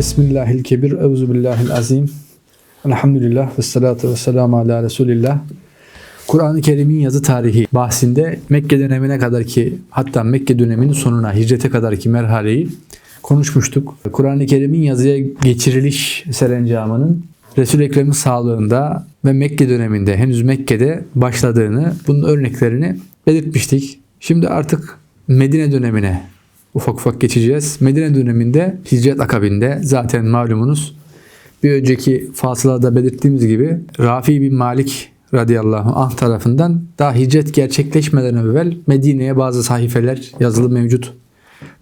Bismillahirrahmanirrahim. Euzubillahilazim. Elhamdülillah ve salatu ve selamu ala Resulillah. Kur'an-ı Kerim'in yazı tarihi bahsinde Mekke dönemine kadar ki hatta Mekke döneminin sonuna hicrete kadar ki merhaleyi konuşmuştuk. Kur'an-ı Kerim'in yazıya geçiriliş serencamının Resul-i Ekrem'in sağlığında ve Mekke döneminde henüz Mekke'de başladığını bunun örneklerini belirtmiştik. Şimdi artık Medine dönemine ufak ufak geçeceğiz. Medine döneminde hicret akabinde zaten malumunuz bir önceki fasılada belirttiğimiz gibi Rafi bin Malik radıyallahu anh tarafından daha hicret gerçekleşmeden evvel Medine'ye bazı sahifeler yazılı mevcut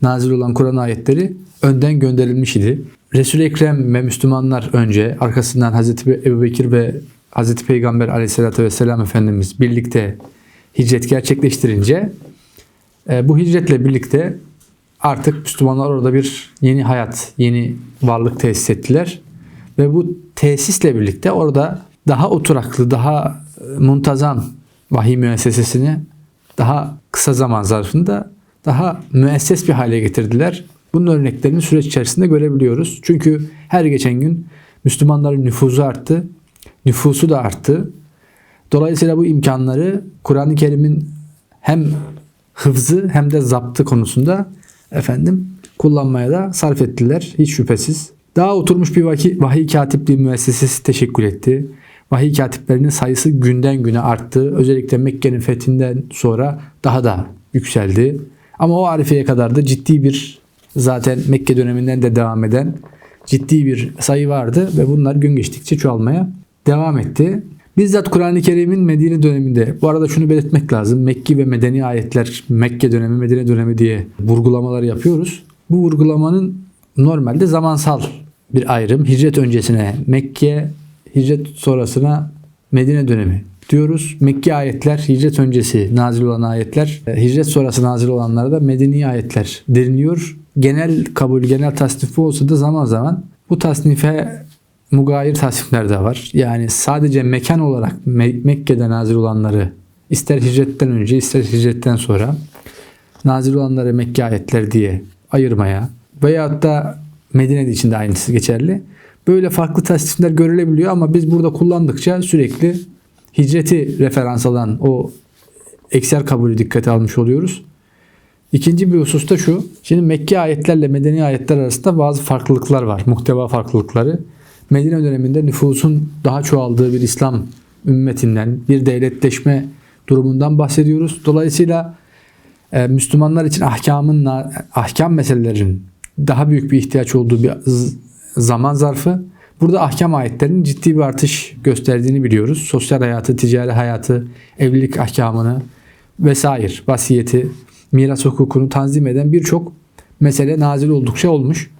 nazil olan Kur'an ayetleri önden gönderilmiş idi. Resul-i Ekrem ve Müslümanlar önce arkasından Hazreti Ebu Bekir ve Hazreti Peygamber aleyhissalatü vesselam Efendimiz birlikte hicret gerçekleştirince e, bu hicretle birlikte artık Müslümanlar orada bir yeni hayat, yeni varlık tesis ettiler. Ve bu tesisle birlikte orada daha oturaklı, daha e, muntazam vahiy müessesesini daha kısa zaman zarfında daha müesses bir hale getirdiler. Bunun örneklerini süreç içerisinde görebiliyoruz. Çünkü her geçen gün Müslümanların nüfuzu arttı, nüfusu da arttı. Dolayısıyla bu imkanları Kur'an-ı Kerim'in hem hıfzı hem de zaptı konusunda efendim kullanmaya da sarf ettiler hiç şüphesiz. Daha oturmuş bir vahiy, vahiy katipliği müessesesi teşekkül etti. Vahiy katiplerinin sayısı günden güne arttı. Özellikle Mekke'nin fethinden sonra daha da yükseldi. Ama o arifeye kadar da ciddi bir zaten Mekke döneminden de devam eden ciddi bir sayı vardı ve bunlar gün geçtikçe çoğalmaya devam etti. Bizzat Kur'an-ı Kerim'in Medine döneminde, bu arada şunu belirtmek lazım. Mekki ve Medeni ayetler, Mekke dönemi, Medine dönemi diye vurgulamalar yapıyoruz. Bu vurgulamanın normalde zamansal bir ayrım. Hicret öncesine Mekke, hicret sonrasına Medine dönemi diyoruz. Mekki ayetler hicret öncesi nazil olan ayetler, hicret sonrası nazil olanlara da Medeni ayetler deniliyor. Genel kabul, genel tasnifi olsa da zaman zaman bu tasnife mugayir tasnifler de var. Yani sadece mekan olarak Me- Mekke'de nazil olanları ister hicretten önce ister hicretten sonra nazil olanları Mekke ayetler diye ayırmaya veyahut da Medine'de içinde aynısı geçerli. Böyle farklı tasnifler görülebiliyor ama biz burada kullandıkça sürekli hicreti referans alan o ekser kabulü dikkate almış oluyoruz. İkinci bir husus da şu. Şimdi Mekke ayetlerle Medeni ayetler arasında bazı farklılıklar var. Muhteva farklılıkları. Medine döneminde nüfusun daha çoğaldığı bir İslam ümmetinden, bir devletleşme durumundan bahsediyoruz. Dolayısıyla e, Müslümanlar için ahkamın ahkam meselelerin daha büyük bir ihtiyaç olduğu bir zaman zarfı. Burada ahkam ayetlerinin ciddi bir artış gösterdiğini biliyoruz. Sosyal hayatı, ticari hayatı, evlilik ahkamını vesaire, vasiyeti, miras hukukunu tanzim eden birçok mesele nazil oldukça olmuş.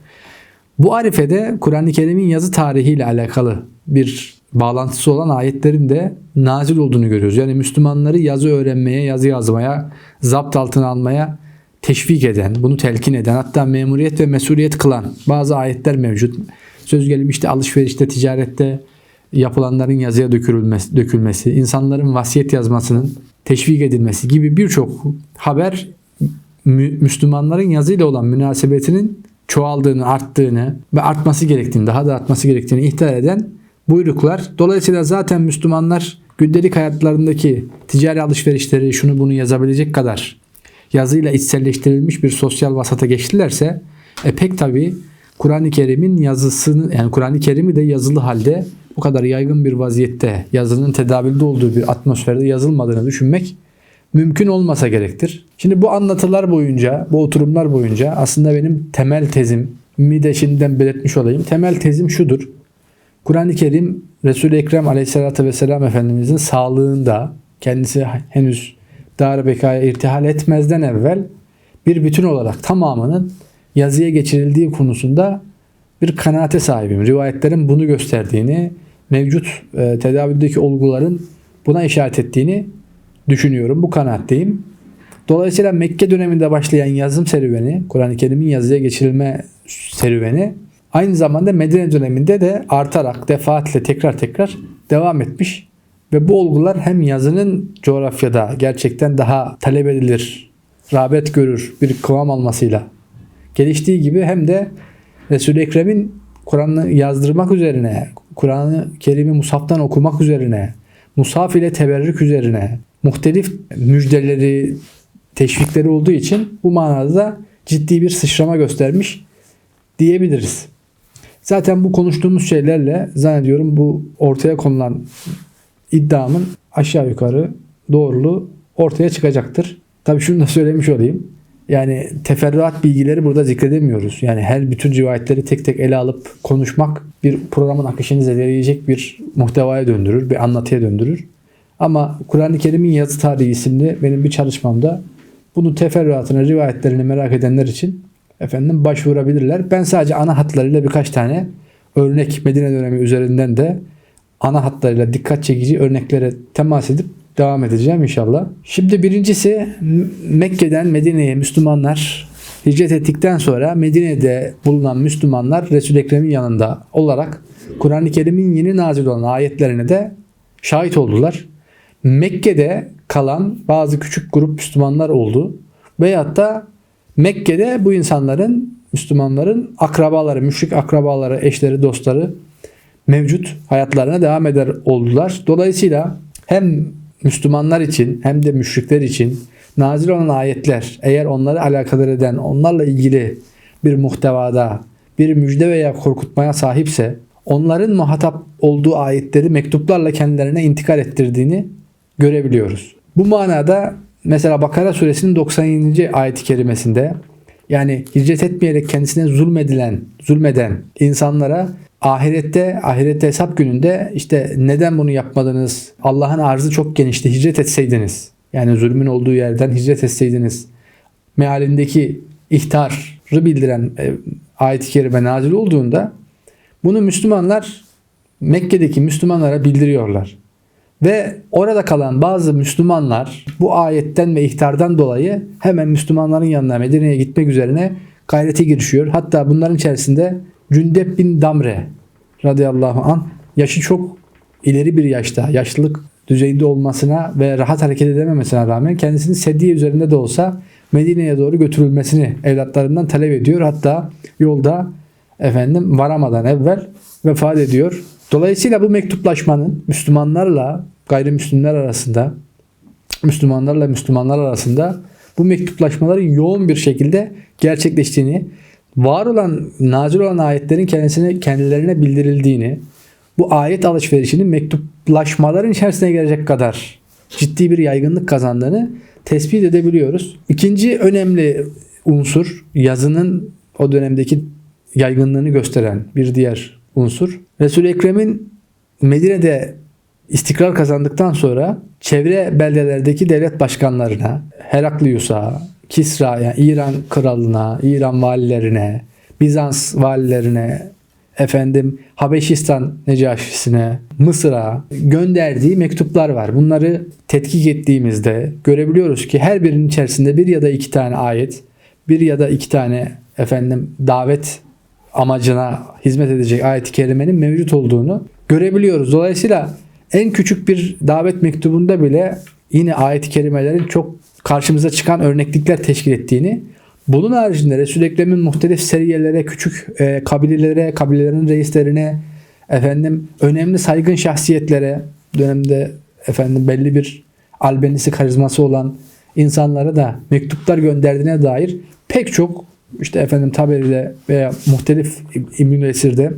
Bu arifede Kur'an-ı Kerim'in yazı tarihiyle alakalı bir bağlantısı olan ayetlerin de nazil olduğunu görüyoruz. Yani Müslümanları yazı öğrenmeye, yazı yazmaya, zapt altına almaya teşvik eden, bunu telkin eden, hatta memuriyet ve mesuliyet kılan bazı ayetler mevcut. Söz gelimi işte alışverişte, ticarette yapılanların yazıya dökülmesi, dökülmesi, insanların vasiyet yazmasının teşvik edilmesi gibi birçok haber Müslümanların yazıyla olan münasebetinin çoğaldığını, arttığını ve artması gerektiğini, daha da artması gerektiğini ihtar eden buyruklar. Dolayısıyla zaten Müslümanlar gündelik hayatlarındaki ticari alışverişleri şunu bunu yazabilecek kadar yazıyla içselleştirilmiş bir sosyal vasata geçtilerse e pek tabi Kur'an-ı Kerim'in yazısını yani Kur'an-ı Kerim'i de yazılı halde bu kadar yaygın bir vaziyette yazının tedavülde olduğu bir atmosferde yazılmadığını düşünmek mümkün olmasa gerektir. Şimdi bu anlatılar boyunca, bu oturumlar boyunca aslında benim temel tezim, mi de şimdiden belirtmiş olayım. Temel tezim şudur. Kur'an-ı Kerim Resul-i Ekrem aleyhissalatü vesselam Efendimizin sağlığında kendisi henüz dar bekaya irtihal etmezden evvel bir bütün olarak tamamının yazıya geçirildiği konusunda bir kanaate sahibim. Rivayetlerin bunu gösterdiğini, mevcut e, tedavüldeki olguların buna işaret ettiğini düşünüyorum. Bu kanaatteyim. Dolayısıyla Mekke döneminde başlayan yazım serüveni, Kur'an-ı Kerim'in yazıya geçirilme serüveni aynı zamanda Medine döneminde de artarak defaatle tekrar tekrar devam etmiş. Ve bu olgular hem yazının coğrafyada gerçekten daha talep edilir, rağbet görür bir kıvam almasıyla geliştiği gibi hem de Resul-i Ekrem'in Kur'an'ı yazdırmak üzerine, Kur'an'ı kelime musaftan okumak üzerine, musaf ile teberrük üzerine muhtelif müjdeleri, teşvikleri olduğu için bu manada ciddi bir sıçrama göstermiş diyebiliriz. Zaten bu konuştuğumuz şeylerle zannediyorum bu ortaya konulan iddiamın aşağı yukarı doğruluğu ortaya çıkacaktır. Tabii şunu da söylemiş olayım. Yani teferruat bilgileri burada zikredemiyoruz. Yani her bütün rivayetleri tek tek ele alıp konuşmak bir programın akışını zedeleyecek bir muhtevaya döndürür, bir anlatıya döndürür. Ama Kur'an-ı Kerim'in yazı tarihi isimli benim bir çalışmamda bunu teferruatını, rivayetlerini merak edenler için efendim başvurabilirler. Ben sadece ana hatlarıyla birkaç tane örnek Medine dönemi üzerinden de ana hatlarıyla dikkat çekici örneklere temas edip devam edeceğim inşallah. Şimdi birincisi Mekke'den Medine'ye Müslümanlar hicret ettikten sonra Medine'de bulunan Müslümanlar Resul-i Ekrem'in yanında olarak Kur'an-ı Kerim'in yeni nazil olan ayetlerine de şahit oldular. Mekke'de kalan bazı küçük grup Müslümanlar oldu. Veyahut da Mekke'de bu insanların Müslümanların akrabaları, müşrik akrabaları, eşleri, dostları mevcut hayatlarına devam eder oldular. Dolayısıyla hem Müslümanlar için hem de müşrikler için nazil olan ayetler eğer onları alakadar eden, onlarla ilgili bir muhtevada bir müjde veya korkutmaya sahipse onların muhatap olduğu ayetleri mektuplarla kendilerine intikal ettirdiğini görebiliyoruz. Bu manada mesela Bakara suresinin 97. ayet-i kerimesinde yani hicret etmeyerek kendisine zulmedilen, zulmeden insanlara ahirette, ahirette hesap gününde işte neden bunu yapmadınız? Allah'ın arzı çok genişti. Hicret etseydiniz. Yani zulmün olduğu yerden hicret etseydiniz. Mealindeki ihtarı bildiren e, ayet-i kerime nazil olduğunda bunu Müslümanlar Mekke'deki Müslümanlara bildiriyorlar. Ve orada kalan bazı Müslümanlar bu ayetten ve ihtardan dolayı hemen Müslümanların yanına Medine'ye gitmek üzerine gayrete girişiyor. Hatta bunların içerisinde Cündep bin Damre radıyallahu an yaşı çok ileri bir yaşta, yaşlılık düzeyinde olmasına ve rahat hareket edememesine rağmen kendisini sedye üzerinde de olsa Medine'ye doğru götürülmesini evlatlarından talep ediyor. Hatta yolda efendim varamadan evvel vefat ediyor. Dolayısıyla bu mektuplaşmanın Müslümanlarla gayrimüslimler arasında Müslümanlarla Müslümanlar arasında bu mektuplaşmaların yoğun bir şekilde gerçekleştiğini, var olan, nazil olan ayetlerin kendisine kendilerine bildirildiğini, bu ayet alışverişinin mektuplaşmaların içerisine gelecek kadar ciddi bir yaygınlık kazandığını tespit edebiliyoruz. İkinci önemli unsur yazının o dönemdeki yaygınlığını gösteren bir diğer unsur. Resul-i Ekrem'in Medine'de istikrar kazandıktan sonra çevre beldelerdeki devlet başkanlarına, Heraklius'a, Kisra yani İran kralına, İran valilerine, Bizans valilerine, efendim Habeşistan Necaşisine, Mısır'a gönderdiği mektuplar var. Bunları tetkik ettiğimizde görebiliyoruz ki her birinin içerisinde bir ya da iki tane ayet, bir ya da iki tane efendim davet amacına hizmet edecek ayet-i kerimenin mevcut olduğunu görebiliyoruz. Dolayısıyla en küçük bir davet mektubunda bile yine ayet-i kerimelerin çok karşımıza çıkan örneklikler teşkil ettiğini bunun haricinde Resul-i Ekrem'in muhtelif seriyelere, küçük e, kabilelere, kabilelerin reislerine, efendim önemli saygın şahsiyetlere, dönemde efendim belli bir albenisi karizması olan insanlara da mektuplar gönderdiğine dair pek çok işte efendim Taberi'de veya muhtelif İbn-i Esir'de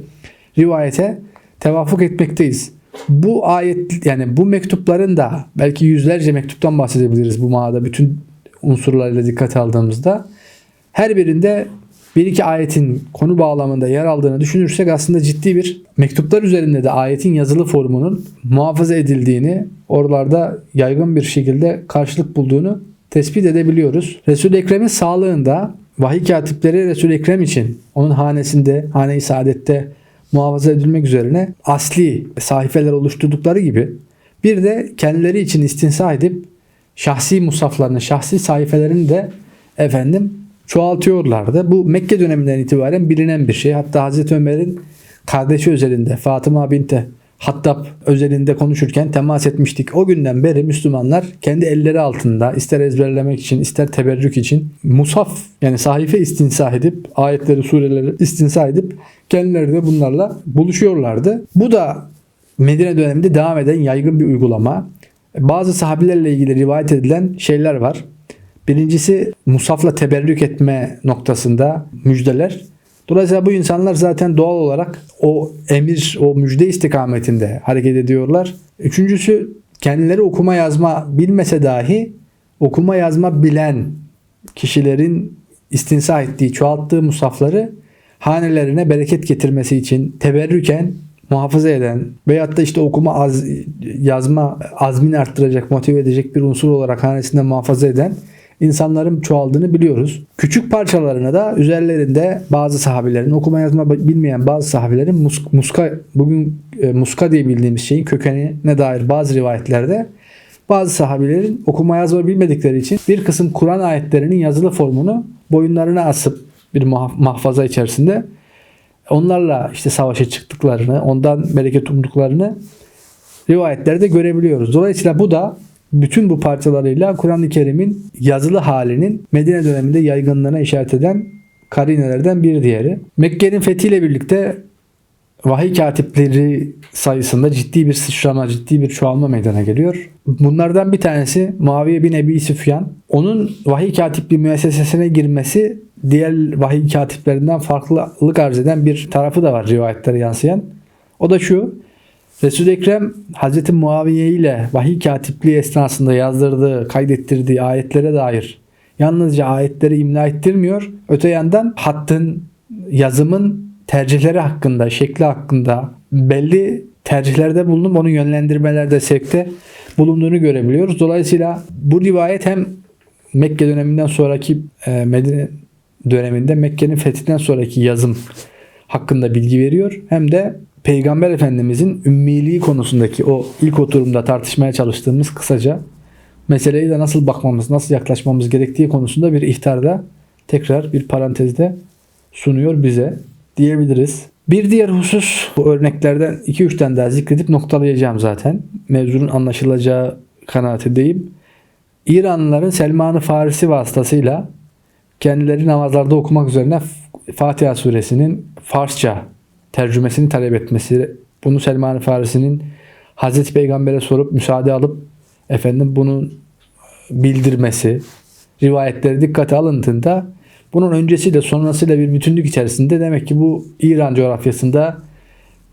rivayete tevafuk etmekteyiz. Bu ayet yani bu mektupların da belki yüzlerce mektuptan bahsedebiliriz bu mağada bütün unsurlarıyla dikkate aldığımızda. Her birinde bir iki ayetin konu bağlamında yer aldığını düşünürsek aslında ciddi bir mektuplar üzerinde de ayetin yazılı formunun muhafaza edildiğini, oralarda yaygın bir şekilde karşılık bulduğunu tespit edebiliyoruz. Resul-i Ekrem'in sağlığında vahiy katipleri Resul-i Ekrem için onun hanesinde, hane-i saadette muhafaza edilmek üzerine asli sahifeler oluşturdukları gibi bir de kendileri için istinsa edip şahsi musaflarını, şahsi sayfelerini de efendim çoğaltıyorlardı. Bu Mekke döneminden itibaren bilinen bir şey. Hatta Hazreti Ömer'in kardeşi özelinde Fatıma binte Hattab özelinde konuşurken temas etmiştik. O günden beri Müslümanlar kendi elleri altında ister ezberlemek için ister teberrük için musaf yani sahife istinsah edip ayetleri sureleri istinsah edip kendileri de bunlarla buluşuyorlardı. Bu da Medine döneminde devam eden yaygın bir uygulama. Bazı sahabilerle ilgili rivayet edilen şeyler var. Birincisi musafla teberrük etme noktasında müjdeler. Dolayısıyla bu insanlar zaten doğal olarak o emir, o müjde istikametinde hareket ediyorlar. Üçüncüsü kendileri okuma yazma bilmese dahi okuma yazma bilen kişilerin istinsah ettiği, çoğalttığı musafları hanelerine bereket getirmesi için teberrüken muhafaza eden veyahut da işte okuma az, yazma azmini arttıracak, motive edecek bir unsur olarak hanesinde muhafaza eden insanların çoğaldığını biliyoruz. Küçük parçalarına da üzerlerinde bazı sahabilerin okuma yazma bilmeyen bazı sahabilerin mus, muska bugün e, muska diye bildiğimiz şeyin kökenine dair bazı rivayetlerde bazı sahabilerin okuma yazma bilmedikleri için bir kısım Kur'an ayetlerinin yazılı formunu boyunlarına asıp bir mahfaza içerisinde onlarla işte savaşa çıktıklarını, ondan bereket umduklarını rivayetlerde görebiliyoruz. Dolayısıyla bu da bütün bu parçalarıyla Kur'an-ı Kerim'in yazılı halinin Medine döneminde yaygınlığına işaret eden karinelerden bir diğeri. Mekke'nin fethiyle birlikte vahiy katipleri sayısında ciddi bir sıçrama, ciddi bir çoğalma meydana geliyor. Bunlardan bir tanesi Muaviye bin Ebi Süfyan. Onun vahiy katipliği müessesesine girmesi diğer vahiy katiplerinden farklılık arz eden bir tarafı da var rivayetlere yansıyan. O da şu. Resul-i Ekrem Hz. Muaviye ile vahiy katipliği esnasında yazdırdığı, kaydettirdiği ayetlere dair yalnızca ayetleri imla ettirmiyor. Öte yandan hattın, yazımın tercihleri hakkında, şekli hakkında belli tercihlerde bulunup onu yönlendirmelerde, sevkte bulunduğunu görebiliyoruz. Dolayısıyla bu rivayet hem Mekke döneminden sonraki e, Medine döneminde Mekke'nin fethinden sonraki yazım hakkında bilgi veriyor. Hem de Peygamber Efendimizin ümmiliği konusundaki o ilk oturumda tartışmaya çalıştığımız kısaca meseleyi de nasıl bakmamız, nasıl yaklaşmamız gerektiği konusunda bir ihtarda tekrar bir parantezde sunuyor bize diyebiliriz. Bir diğer husus bu örneklerden 2-3 tane daha zikredip noktalayacağım zaten. Mevzunun anlaşılacağı kanaatindeyim. İranlıların Selman-ı Farisi vasıtasıyla kendileri namazlarda okumak üzerine Fatiha suresinin Farsça tercümesini talep etmesi, bunu Selman-ı Farisi'nin Hazreti Peygamber'e sorup müsaade alıp efendim bunun bildirmesi, rivayetleri dikkate alındığında bunun öncesiyle sonrasıyla bir bütünlük içerisinde demek ki bu İran coğrafyasında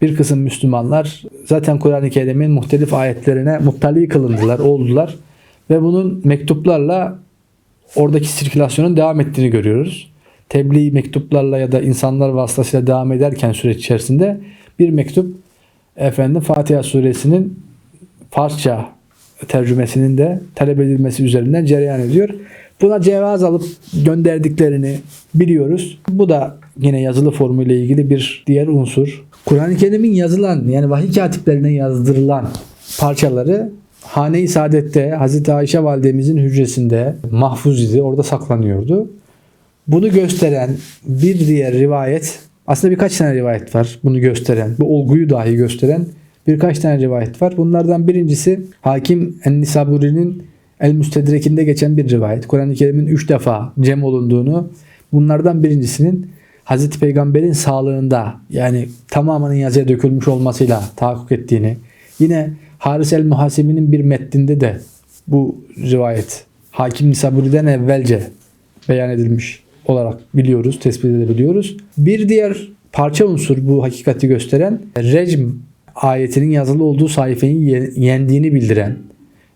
bir kısım Müslümanlar zaten Kur'an-ı Kerim'in muhtelif ayetlerine muttali kılındılar, oldular ve bunun mektuplarla oradaki sirkülasyonun devam ettiğini görüyoruz tebliğ mektuplarla ya da insanlar vasıtasıyla devam ederken süreç içerisinde bir mektup efendim Fatiha suresinin Farsça tercümesinin de talep edilmesi üzerinden cereyan ediyor. Buna cevaz alıp gönderdiklerini biliyoruz. Bu da yine yazılı formuyla ilgili bir diğer unsur. Kur'an-ı Kerim'in yazılan yani vahiy katiplerine yazdırılan parçaları Hane-i Saadet'te Hazreti Ayşe validemizin hücresinde mahfuz idi. Orada saklanıyordu. Bunu gösteren bir diğer rivayet aslında birkaç tane rivayet var bunu gösteren. Bu olguyu dahi gösteren birkaç tane rivayet var. Bunlardan birincisi Hakim En-Nisaburi'nin El Müstedrek'inde geçen bir rivayet. Kur'an-ı Kerim'in üç defa cem olunduğunu bunlardan birincisinin Hazreti Peygamber'in sağlığında yani tamamının yazıya dökülmüş olmasıyla tahakkuk ettiğini yine Haris el Muhasibi'nin bir metninde de bu rivayet Hakim Nisaburi'den evvelce beyan edilmiş olarak biliyoruz, tespit edebiliyoruz. Bir diğer parça unsur bu hakikati gösteren recm ayetinin yazılı olduğu sayfayı yendiğini bildiren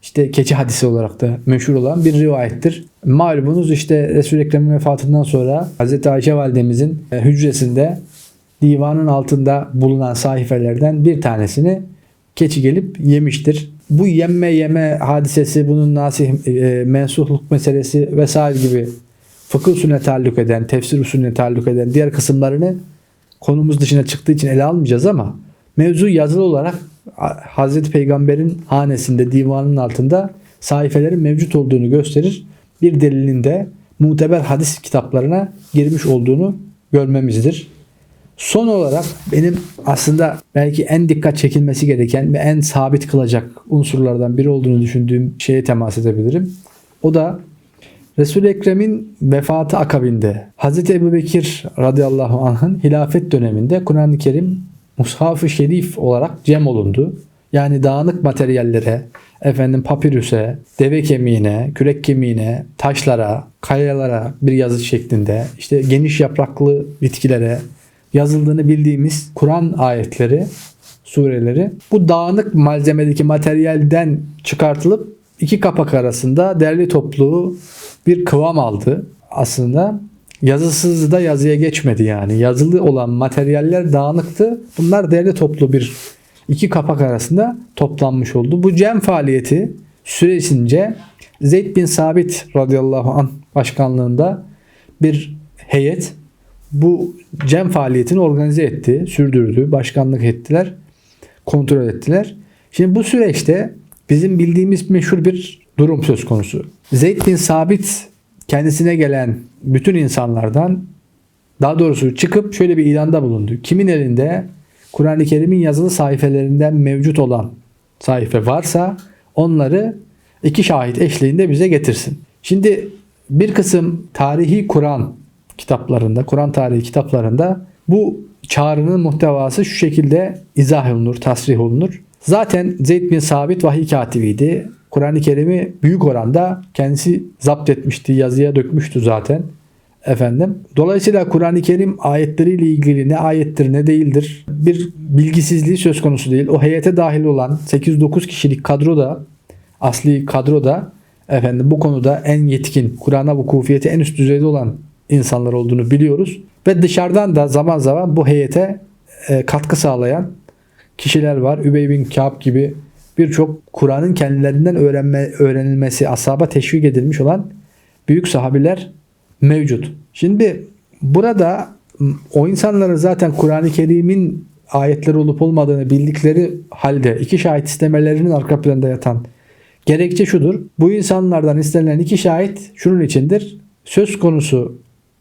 işte keçi hadisi olarak da meşhur olan bir rivayettir. Malumunuz işte Resul-i Ekrem'in vefatından sonra Hz. Ayşe validemizin e, hücresinde divanın altında bulunan sayfelerden bir tanesini keçi gelip yemiştir. Bu yemme yeme hadisesi, bunun nasih e, mensuhluk meselesi vesaire gibi fıkıh usulüne taalluk eden, tefsir usulüne taalluk eden diğer kısımlarını konumuz dışına çıktığı için ele almayacağız ama mevzu yazılı olarak Hazreti Peygamber'in hanesinde, divanın altında sayfelerin mevcut olduğunu gösterir. Bir delilin de muteber hadis kitaplarına girmiş olduğunu görmemizdir. Son olarak benim aslında belki en dikkat çekilmesi gereken ve en sabit kılacak unsurlardan biri olduğunu düşündüğüm şeye temas edebilirim. O da Resul-i Ekrem'in vefatı akabinde Hz. Ebu Bekir radıyallahu anh'ın hilafet döneminde Kur'an-ı Kerim Mushaf-ı Şerif olarak cem olundu. Yani dağınık materyallere, efendim papirüse, deve kemiğine, kürek kemiğine, taşlara, kayalara bir yazı şeklinde, işte geniş yapraklı bitkilere yazıldığını bildiğimiz Kur'an ayetleri, sureleri bu dağınık malzemedeki materyalden çıkartılıp iki kapak arasında derli toplu bir kıvam aldı. Aslında yazısız da yazıya geçmedi yani. Yazılı olan materyaller dağınıktı. Bunlar derli toplu bir iki kapak arasında toplanmış oldu. Bu cem faaliyeti süresince Zeyd bin Sabit radıyallahu anh başkanlığında bir heyet bu cem faaliyetini organize etti, sürdürdü, başkanlık ettiler, kontrol ettiler. Şimdi bu süreçte bizim bildiğimiz meşhur bir durum söz konusu. Zeyd bin Sabit kendisine gelen bütün insanlardan daha doğrusu çıkıp şöyle bir ilanda bulundu. Kimin elinde Kur'an-ı Kerim'in yazılı sayfelerinden mevcut olan sayfa varsa onları iki şahit eşliğinde bize getirsin. Şimdi bir kısım tarihi Kur'an kitaplarında, Kur'an tarihi kitaplarında bu çağrının muhtevası şu şekilde izah olunur, tasrih olunur. Zaten Zeyd bin Sabit vahiy katibiydi. Kur'an-ı Kerim'i büyük oranda kendisi zapt etmişti, yazıya dökmüştü zaten. Efendim. Dolayısıyla Kur'an-ı Kerim ayetleriyle ilgili ne ayettir ne değildir bir bilgisizliği söz konusu değil. O heyete dahil olan 8-9 kişilik kadroda asli kadroda efendim bu konuda en yetkin, Kur'an'a vukufiyeti en üst düzeyde olan insanlar olduğunu biliyoruz. Ve dışarıdan da zaman zaman bu heyete e, katkı sağlayan kişiler var. Übey bin Kâb gibi birçok Kur'an'ın kendilerinden öğrenme, öğrenilmesi, asaba teşvik edilmiş olan büyük sahabiler mevcut. Şimdi burada o insanların zaten Kur'an-ı Kerim'in ayetleri olup olmadığını bildikleri halde iki şahit istemelerinin arka planda yatan gerekçe şudur. Bu insanlardan istenilen iki şahit şunun içindir. Söz konusu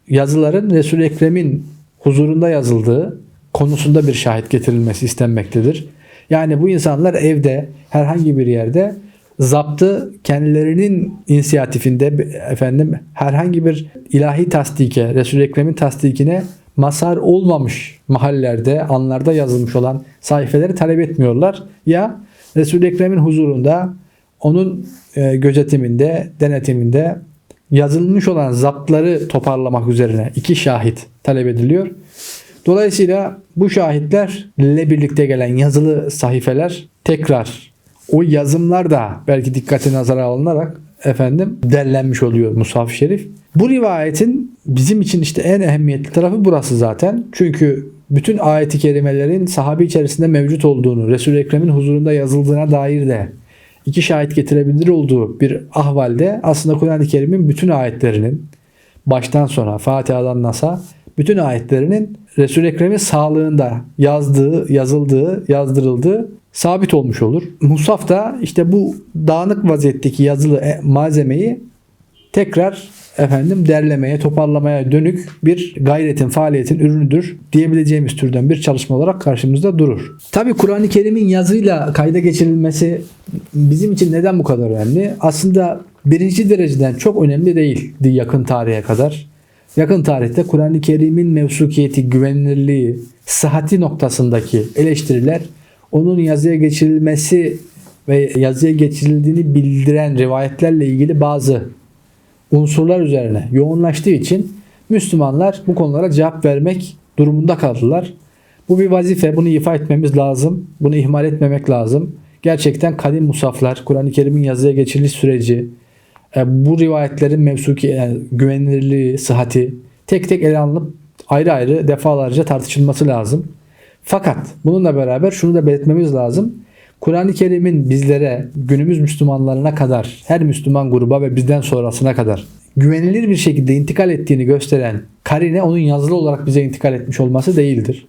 yazıların Resul-i Ekrem'in huzurunda yazıldığı konusunda bir şahit getirilmesi istenmektedir. Yani bu insanlar evde herhangi bir yerde zaptı kendilerinin inisiyatifinde efendim herhangi bir ilahi tasdike, Resul-i Ekrem'in tasdikine masar olmamış mahallelerde, anlarda yazılmış olan sayfeleri talep etmiyorlar. Ya Resul-i Ekrem'in huzurunda onun e, gözetiminde, denetiminde yazılmış olan zaptları toparlamak üzerine iki şahit talep ediliyor. Dolayısıyla bu şahitlerle birlikte gelen yazılı sahifeler tekrar o yazımlar da belki dikkate nazara alınarak efendim derlenmiş oluyor Mushaf-ı Şerif. Bu rivayetin bizim için işte en ehemmiyetli tarafı burası zaten. Çünkü bütün ayeti kerimelerin sahabe içerisinde mevcut olduğunu, Resul-i Ekrem'in huzurunda yazıldığına dair de iki şahit getirebilir olduğu bir ahvalde aslında Kur'an-ı Kerim'in bütün ayetlerinin baştan sona Fatiha'dan Nas'a bütün ayetlerinin Resul-i Ekrem'in sağlığında yazdığı, yazıldığı, yazdırıldığı sabit olmuş olur. Musaf da işte bu dağınık vaziyetteki yazılı e, malzemeyi tekrar efendim derlemeye, toparlamaya dönük bir gayretin, faaliyetin ürünüdür diyebileceğimiz türden bir çalışma olarak karşımızda durur. Tabi Kur'an-ı Kerim'in yazıyla kayda geçirilmesi bizim için neden bu kadar önemli? Aslında birinci dereceden çok önemli değildi yakın tarihe kadar. Yakın tarihte Kur'an-ı Kerim'in mevsukiyeti, güvenilirliği, sıhhati noktasındaki eleştiriler onun yazıya geçirilmesi ve yazıya geçirildiğini bildiren rivayetlerle ilgili bazı unsurlar üzerine yoğunlaştığı için Müslümanlar bu konulara cevap vermek durumunda kaldılar. Bu bir vazife. Bunu ifa etmemiz lazım. Bunu ihmal etmemek lazım. Gerçekten kadim musaflar, Kur'an-ı Kerim'in yazıya geçiriliş süreci, bu rivayetlerin mevsuki yani güvenilirliği, sıhhati tek tek ele alınıp ayrı ayrı defalarca tartışılması lazım. Fakat bununla beraber şunu da belirtmemiz lazım. Kur'an-ı Kerim'in bizlere günümüz Müslümanlarına kadar her Müslüman gruba ve bizden sonrasına kadar güvenilir bir şekilde intikal ettiğini gösteren karine onun yazılı olarak bize intikal etmiş olması değildir.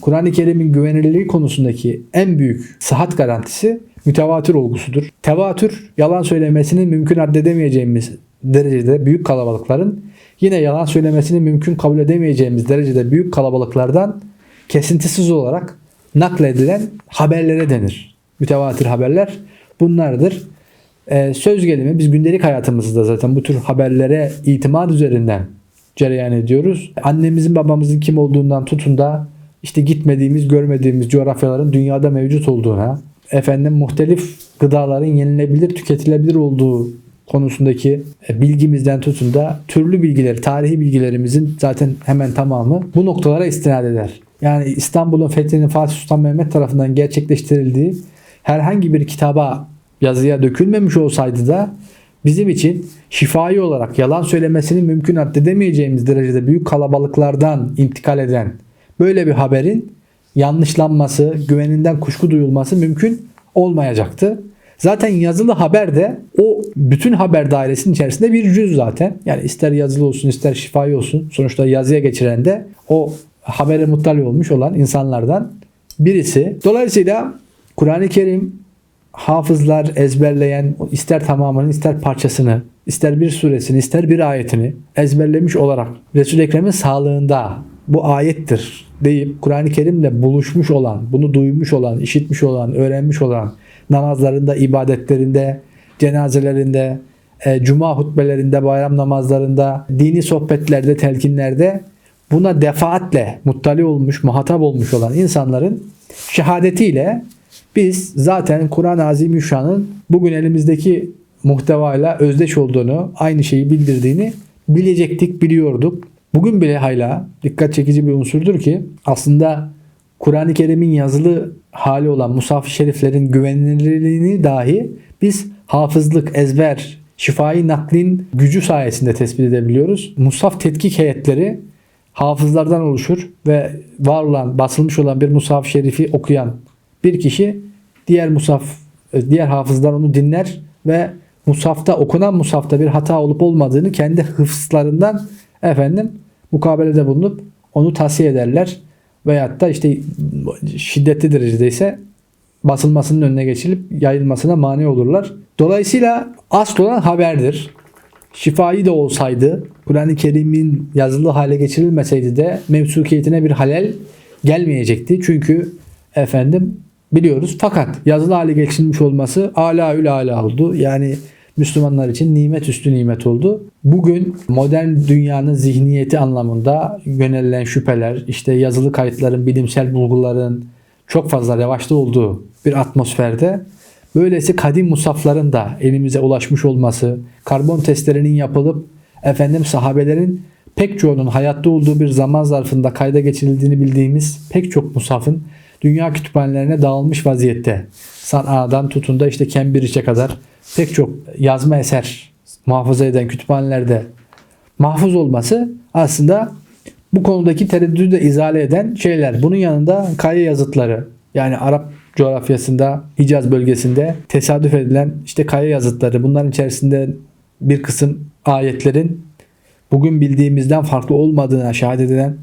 Kur'an-ı Kerim'in güvenilirliği konusundaki en büyük sıhhat garantisi mütevatir olgusudur. Tevatür yalan söylemesinin mümkün addedemeyeceğimiz derecede büyük kalabalıkların yine yalan söylemesini mümkün kabul edemeyeceğimiz derecede büyük kalabalıklardan kesintisiz olarak nakledilen haberlere denir. Mütevatir haberler bunlardır. Ee, söz gelimi biz gündelik hayatımızda zaten bu tür haberlere itimat üzerinden cereyan ediyoruz. Annemizin babamızın kim olduğundan tutun da işte gitmediğimiz, görmediğimiz coğrafyaların dünyada mevcut olduğuna, efendim muhtelif gıdaların yenilebilir, tüketilebilir olduğu konusundaki e, bilgimizden tutun da türlü bilgileri, tarihi bilgilerimizin zaten hemen tamamı bu noktalara istinad eder. Yani İstanbul'un fethinin Fatih Sultan Mehmet tarafından gerçekleştirildiği herhangi bir kitaba, yazıya dökülmemiş olsaydı da bizim için şifai olarak yalan söylemesini mümkün addedemeyeceğimiz derecede büyük kalabalıklardan intikal eden böyle bir haberin yanlışlanması, güveninden kuşku duyulması mümkün olmayacaktı. Zaten yazılı haber de o bütün haber dairesinin içerisinde bir cüz zaten. Yani ister yazılı olsun ister şifai olsun sonuçta yazıya geçiren de o habere muttali olmuş olan insanlardan birisi. Dolayısıyla Kur'an-ı Kerim hafızlar ezberleyen ister tamamını ister parçasını ister bir suresini ister bir ayetini ezberlemiş olarak Resul-i Ekrem'in sağlığında bu ayettir deyip Kur'an-ı Kerim'le buluşmuş olan, bunu duymuş olan, işitmiş olan, öğrenmiş olan namazlarında, ibadetlerinde, cenazelerinde, e, cuma hutbelerinde, bayram namazlarında, dini sohbetlerde, telkinlerde buna defaatle muttali olmuş, muhatap olmuş olan insanların şehadetiyle biz zaten Kur'an-ı Azimüşşan'ın bugün elimizdeki muhtevayla özdeş olduğunu, aynı şeyi bildirdiğini bilecektik, biliyorduk. Bugün bile hala dikkat çekici bir unsurdur ki aslında Kur'an-ı Kerim'in yazılı hali olan Musaf-ı Şeriflerin güvenilirliğini dahi biz hafızlık, ezber, şifai naklin gücü sayesinde tespit edebiliyoruz. Musaf tetkik heyetleri hafızlardan oluşur ve var olan, basılmış olan bir Musaf-ı Şerif'i okuyan bir kişi diğer musaf, diğer hafızlar onu dinler ve musafta okunan musafta bir hata olup olmadığını kendi hıfzlarından efendim mukabelede bulunup onu tavsiye ederler. Veyahut da işte şiddetli derecede ise basılmasının önüne geçilip yayılmasına mani olurlar. Dolayısıyla asıl olan haberdir. Şifai de olsaydı, Kur'an-ı Kerim'in yazılı hale geçirilmeseydi de mevsukiyetine bir halel gelmeyecekti. Çünkü efendim biliyoruz fakat yazılı hale geçirilmiş olması alaül ala oldu. Yani Müslümanlar için nimet üstü nimet oldu. Bugün modern dünyanın zihniyeti anlamında yönelilen şüpheler, işte yazılı kayıtların, bilimsel bulguların çok fazla revaçta olduğu bir atmosferde böylesi kadim musafların da elimize ulaşmış olması, karbon testlerinin yapılıp efendim sahabelerin pek çoğunun hayatta olduğu bir zaman zarfında kayda geçirildiğini bildiğimiz pek çok musafın dünya kütüphanelerine dağılmış vaziyette. Sana'dan tutun da işte Cambridge'e kadar pek çok yazma eser muhafaza eden kütüphanelerde mahfuz olması aslında bu konudaki tereddüdü de izale eden şeyler. Bunun yanında kaya yazıtları yani Arap coğrafyasında Hicaz bölgesinde tesadüf edilen işte kaya yazıtları bunların içerisinde bir kısım ayetlerin bugün bildiğimizden farklı olmadığına şehadet eden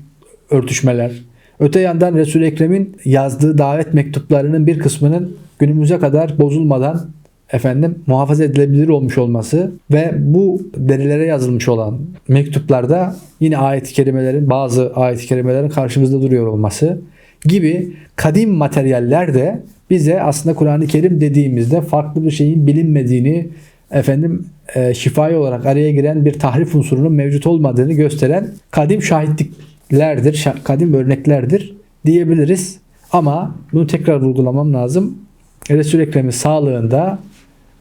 örtüşmeler. Öte yandan Resul-i Ekrem'in yazdığı davet mektuplarının bir kısmının günümüze kadar bozulmadan efendim muhafaza edilebilir olmuş olması ve bu derilere yazılmış olan mektuplarda yine ayet-i kerimelerin bazı ayet-i kerimelerin karşımızda duruyor olması gibi kadim materyaller de bize aslında Kur'an-ı Kerim dediğimizde farklı bir şeyin bilinmediğini efendim e, şifai olarak araya giren bir tahrif unsurunun mevcut olmadığını gösteren kadim şahitliklerdir, kadim örneklerdir diyebiliriz. Ama bunu tekrar vurgulamam lazım. Resul-i Ekrem'in sağlığında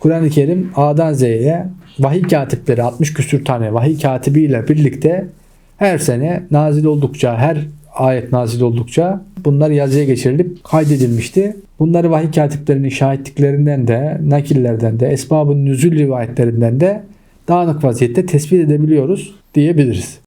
Kur'an-ı Kerim A'dan Z'ye vahiy katipleri 60 küsür tane vahiy katibiyle birlikte her sene nazil oldukça her ayet nazil oldukça bunlar yazıya geçirilip kaydedilmişti. Bunları vahiy katiplerinin şahitliklerinden de, nakillerden de, esbabın nüzül rivayetlerinden de dağınık vaziyette tespit edebiliyoruz diyebiliriz.